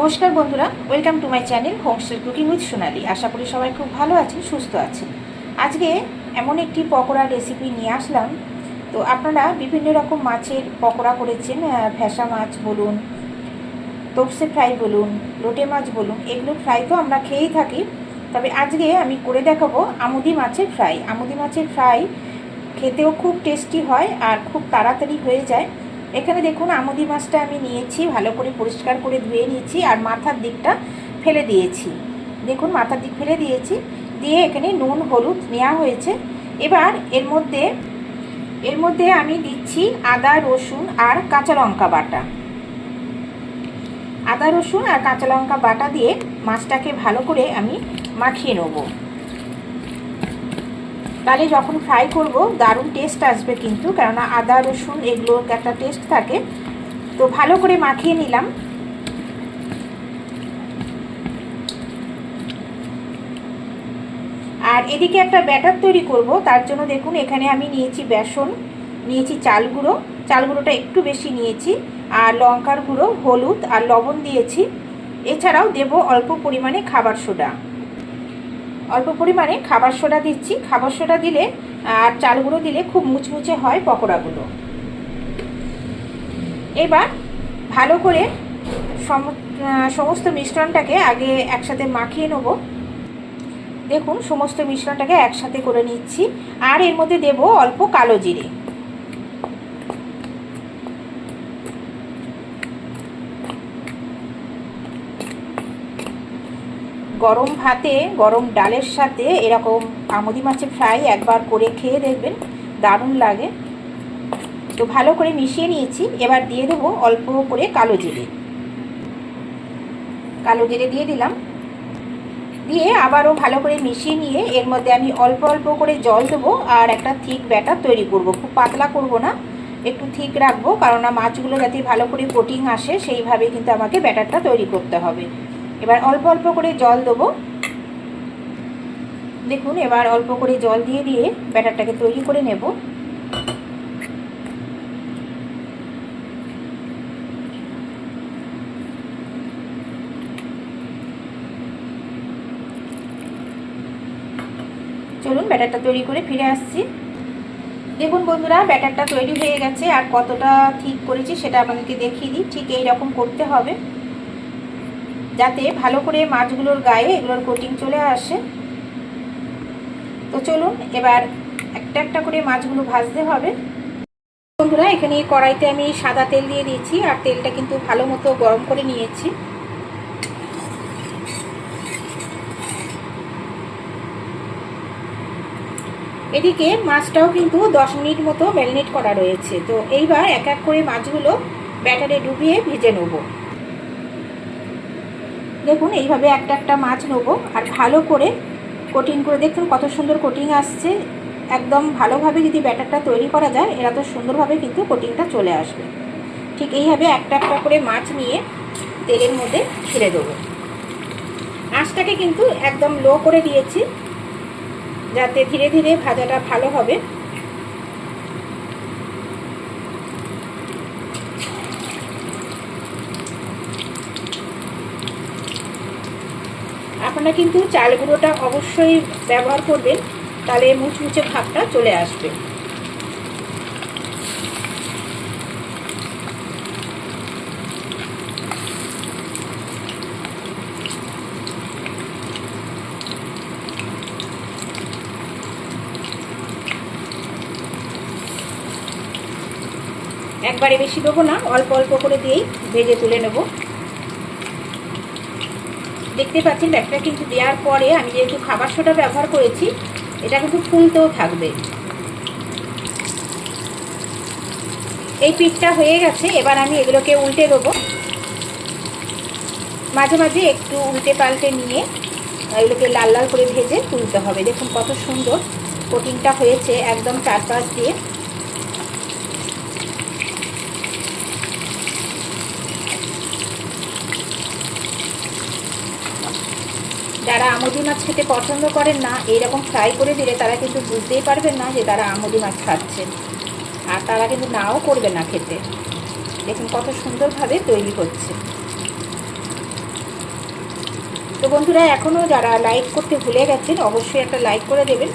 নমস্কার বন্ধুরা welcome to my channel homestyle cooking with Sonali আশা করি সবাই খুব ভালো আছেন, সুস্থ আছেন। আজকে এমন একটি পকোড়া রেসিপি নিয়ে আসলাম। তো আপনারা বিভিন্ন রকম মাছের পকোড়া করেছেন ভেসা মাছ বলুন, তপসে ফ্রাই বলুন, লোটে মাছ বলুন, এগুলো ফ্রাই তো আমরা খেয়েই থাকি। তবে আজকে আমি করে দেখাবো আমুদি মাছের ফ্রাই আমুদি মাছের ফ্রাই খেতেও খুব টেস্টি হয় আর খুব তাড়াতাড়ি হয়ে যায়। এখানে দেখুন আমুদি মাছটা আমি নিয়েছি, ভালো করে পরিষ্কার করে ধুয়ে নিয়েছি আর মাথার দিকটা ফেলে দিয়েছি। দেখুন মাথার দিক ফেলে দিয়েছি, দিয়ে এখানে নুন, হলুদ নেওয়া হয়েছে। এবার এর মধ্যে এর মধ্যে আমি দিচ্ছি আদা, রসুন আর কাঁচা লঙ্কা বাটা। আদা, রসুন আর কাঁচা লঙ্কা বাটা দিয়ে মাছটাকে ভালো করে আমি মাখিয়ে নেব। তাহলে যখন ফ্রাই করব, দারুণ টেস্ট আসবে কিন্তু, কেননা আদা, রসুন এগুলোর একটা টেস্ট থাকে। তো ভালো করে মাখিয়ে নিলাম। আর এদিকে একটা ব্যাটার তৈরি করব, তার জন্য দেখুন এখানে আমি নিয়েছি বেসন, নিয়েছি চাল গুঁড়ো। চাল গুঁড়োটা একটু বেশি নিয়েছি, আর লঙ্কার গুঁড়ো, হলুদ আর লবণ দিয়েছি। এছাড়াও দেব অল্প পরিমাণে খাবার সোডা। অল্প পরিমাণে খাবার সোডা দিচ্ছি। খাবার সোডা দিলে, আর চালগুলো দিলে খুব মুচমুচে হয় পকোড়াগুলো। এবার ভালো করে সমস্ত মিশ্রণটাকে আগে একসাথে মাখিয়ে নেব। দেখুন, সমস্ত মিশ্রণটাকে একসাথে করে নিচ্ছি। আর এর মধ্যে দেব অল্প কালো জিরে। গরম ভাতে, গরম ডালের সাথে এরকম আমদি মাছের ফ্রাই একবার করে খেয়ে দেখবেন, দারুণ লাগে। তো ভালো করে মিশিয়ে নিয়েছি, এবার দিয়ে দেবো অল্প করে কালো জিরে। কালো জিরে দিয়ে দিলাম। দিয়ে আবারও ভালো করে মিশিয়ে নিয়ে এর মধ্যে আমি অল্প অল্প করে জল দেবো আর একটা থিক ব্যাটার তৈরি করব। খুব পাতলা করব না, একটু ঠিক রাখব কারণ মাছগুলো যাতে ভালো করে কোটিং আসে, সেইভাবে কিন্তু আমাকে ব্যাটারটা তৈরি করতে হবে। এবার অল্প অল্প করে জল দেবো। দেখুন, এবার অল্প করে জল দিয়ে দিয়ে ব্যাটারটাকে তৈরি করে নেব। চলুন, ব্যাটারটা তৈরি করে ফিরে আসছি। দেখুন বন্ধুরা, ব্যাটারটা তৈরি হয়ে গেছে। আর কতটা ঠিক করেছি সেটা আপনাদেরকে দেখিয়ে দিই। ঠিক এই রকম করতে হবে। যাতে ভালো করে মাছগুলোর গায়ে এগুলোর কোটিং চলে আসে। তো চলুন, এবার একটা একটা করে মাছগুলো ভাজতে হবে। বন্ধুরা, এখানে কড়াইতে আমি সাদা তেল দিয়ে দিয়েছি, আর তেলটা কিন্তু ভালো মতো গরম করে নিয়েছি। এদিকে মাছটাও কিন্তু দশ মিনিট মতো ম্যারিনেট করা রয়েছে। তো এইবার এক এক করে মাছগুলো ব্যাটারে ডুবিয়ে ভেজে নেব। দেখুন, এইভাবে একটা একটা মাছ নেব। আর ভালো করে কোটিং করে দেখুন কত সুন্দর কোটিং আসছে। একদম ভালোভাবে যদি ব্যাটারটা তৈরি করা যায়, এরা তো সুন্দরভাবে কিন্তু কোটিংটা চলে আসবে। ঠিক এইভাবে একটা একটা করে মাছ নিয়ে তেলের মধ্যে ছেড়ে দেবো। আঁচটাকে কিন্তু একদম লো করে দিয়েছি, যাতে ধীরে ধীরে ভাজাটা ভালো হবে। আপনারা কিন্তু চাল গুঁড়োটা অবশ্যই ব্যবহার করবেন, তাহলে মুচমুচে ভাবটা চলে আসবে। একবারে বেশি দেবো না, অল্প অল্প করে দিয়েই ভেজে তুলে নেব। দেখতে পাচ্ছেন ব্যাগটা কিন্তু দেওয়ার পরে আমি যেহেতু খাবার সোটা ব্যবহার করেছি, এটা কিন্তু ফুলতেও থাকবে। এই পিঠটা হয়ে গেছে, এবার আমি এগুলোকে উল্টে দেবো। মাঝে মাঝে একটু উল্টে পাল্টে নিয়ে, এগুলোকে লাল লাল করে ভেজে তুলতে হবে। দেখুন কত সুন্দর কোটিংটা হয়েছে, একদম চারপাশ দিয়ে। যারা আমুদি মাছ খেতে পছন্দ করেন না এইরকম ফ্রাই করে দিলে তারা কিন্তু বুঝতেই পারবেন না যে তারা আমুদি মাছ খাচ্ছেন আর তারা কিন্তু নাও করবে না খেতে। দেখুন কত সুন্দরভাবে তৈরি হচ্ছে। তো বন্ধুরা, এখনও যারা লাইক করতে ভুলে গেছেন, অবশ্যই একটা লাইক করে দেবেন।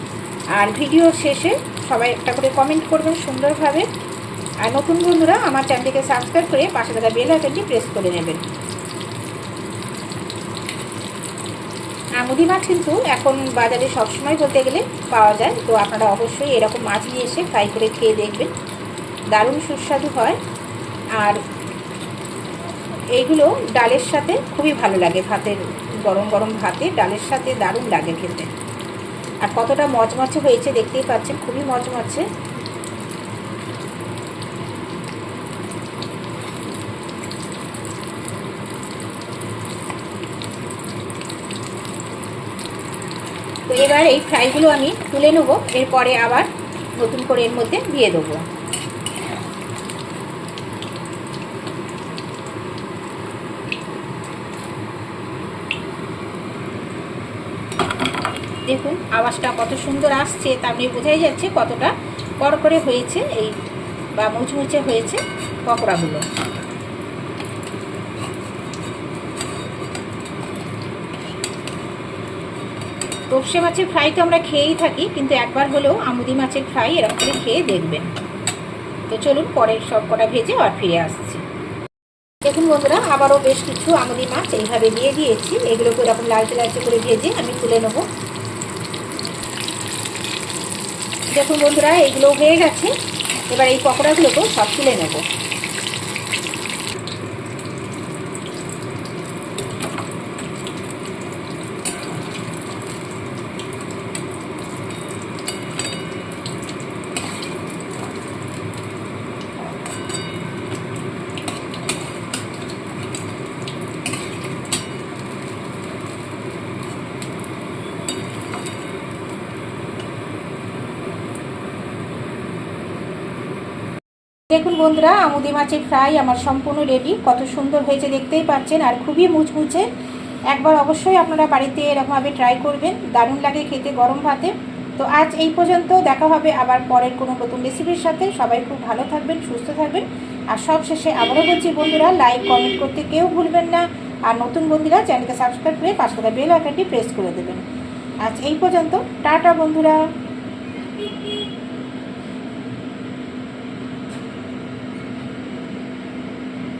আর ভিডিও শেষে সবাই একটা করে কমেন্ট করবেন সুন্দরভাবে। আর নতুন বন্ধুরা, আমার চ্যানেলটিকে সাবস্ক্রাইব করে পাশে থাকা বেল আইকনটি প্রেস করে নেবেন। আমুদি মাছ কিন্তু এখন বাজারে সবসময় বলতে গেলে পাওয়া যায়। তো আপনারা অবশ্যই এরকম মাছ নিয়ে এসে ফ্রাই করে খেয়ে দেখবেন। দারুণ সুস্বাদু হয়। আর এইগুলো ডালের সাথে খুবই ভালো লাগে। ভাতের গরম গরম ভাতে ডালের সাথে দারুণ লাগে খেতে। আর কতটা মচমচে হয়েছে দেখতেই পাচ্ছেন, খুবই মচমচে। তো এবার এই ফ্রাইগুলো আমি তুলে নেব, এরপরে আবার নতুন করে এর মধ্যে দিয়ে দেবো। দেখুন, আওয়াজটা কত সুন্দর আসছে তারপরে বোঝাই যাচ্ছে কতটা করে হয়েছে এই বা মুচমুচে হয়েছে পকোড়াগুলো। তোপসে মাছের ফ্রাই তো আমরা খেয়েই থাকি, কিন্তু একবার হলেও আমুদি মাছের ফ্রাই এরকম করে খেয়ে দেখবেন। তো চলুন পরের সব কটা ভেজে আবার ফিরে আসছি। দেখুন বন্ধুরা, আবারও বেশ কিছু আমুদি মাছ এইভাবে দিয়ে দিয়েছি। এগুলোকে এরকম লালচে লালচে করে ভেজে আমি তুলে নেব। দেখুন বন্ধুরা এইগুলো হয়ে গেছে। এবার এই পকোড়াগুলোকেও সব তুলে নেব। দেখুন বন্ধুরা, আমুদি মাছের ফ্রাই আমার সম্পূর্ণ রেডি কত সুন্দর হয়েছে দেখতেই পাচ্ছেন আর খুবই মুচমুচে। একবার অবশ্যই আপনারা বাড়িতে এরকমভাবে ট্রাই করবেন। দারুণ লাগে খেতে গরম ভাতে। তো আজ এই পর্যন্ত, দেখা হবে আবার পরের কোনো নতুন রেসিপির সাথে। সবাই খুব ভালো থাকবেন, সুস্থ থাকবেন। আর সব শেষে আবারও বলছি বন্ধুরা লাইক কমেন্ট করতে কেউ ভুলবেন না। আর নতুন বন্ধুরা, চ্যানেলকে সাবস্ক্রাইব করে পাঁচ বেল আইকনটি প্রেস করে দেবেন। আজ এই পর্যন্ত, টাটা বন্ধুরা।